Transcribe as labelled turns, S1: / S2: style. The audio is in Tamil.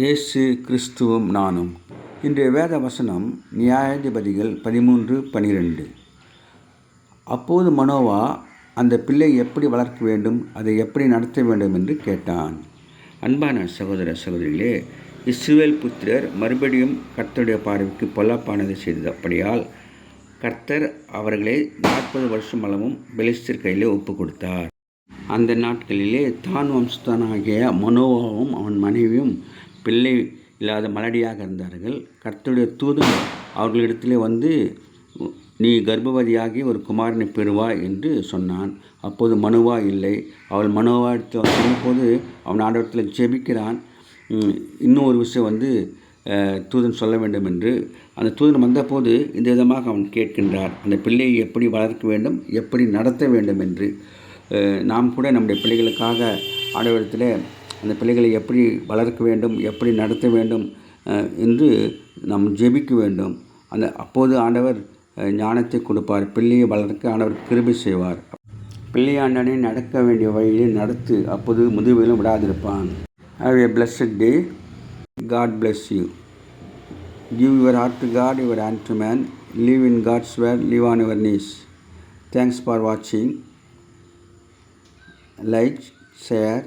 S1: இயேசு கிறிஸ்துவும் நானும். இன்றைய வேத வசனம் நியாயாதிபதிகள் பதிமூன்று பனிரெண்டு. அப்போது மனோவா அந்த பிள்ளை எப்படி வளர்க்க வேண்டும் அதை எப்படி நடத்த வேண்டும் என்று கேட்டான். அன்பான சகோதர சகோதரிகளே இஸ்ரேல் புத்திரர் மறுபடியும் கர்த்தருடைய பார்வைக்கு பொள்ளப்பானது செய்தது. அப்படியால் கர்த்தர் அவர்களை நாற்பது வருஷம் அளவும் பெலிஸ்தர் கையிலே ஒப்பு கொடுத்தார் அந்த நாட்களிலே தான் வம்சத்தானாகிய மனோவாவும் அவன் மனைவியும் பிள்ளை இல்லாத மலடியாக இருந்தார்கள். கர்த்தருடைய தூதன் அவர்களிடத்திலே வந்து நீ கர்ப்பவதியாகி ஒரு குமாரனை பெறுவாய் என்று சொன்னான். அப்போது மனுவா இல்லை. அவள் மனோவா எடுத்து சொன்னபோது அவன் ஆண்டவரத்தில் ஜெபிக்கிறான். இன்னும் ஒரு விஷயம் வந்து தூதன் சொல்ல வேண்டும் என்று. அந்த தூதன் வந்தபோது இந்த விதமாக அவன் கேட்கின்றார். அந்த பிள்ளையை எப்படி வளர்க்க வேண்டும்? எப்படி நடத்த வேண்டும்? என்று. நாம் கூட நம்முடைய பிள்ளைகளுக்காக ஆண்டவரத்தில் அந்த பிள்ளைகளை எப்படி வளர்க்க வேண்டும் எப்படி நடத்த வேண்டும் என்று நாம் ஜெபிக்க வேண்டும். அந்த அப்போது ஆண்டவர் ஞானத்தை கொடுப்பார். பிள்ளையை வளர்க்க ஆண்டவர் கிருபி செய்வார். பிள்ளையாண்டனை நடக்க வேண்டிய வழியிலே நடத்து அப்போது முதுவிலும் விடாதிருப்பான். Have a blessed day God bless you give your heart to God your hand man live in God's word live on your knees thanks for வாட்சிங் watching. Like, share.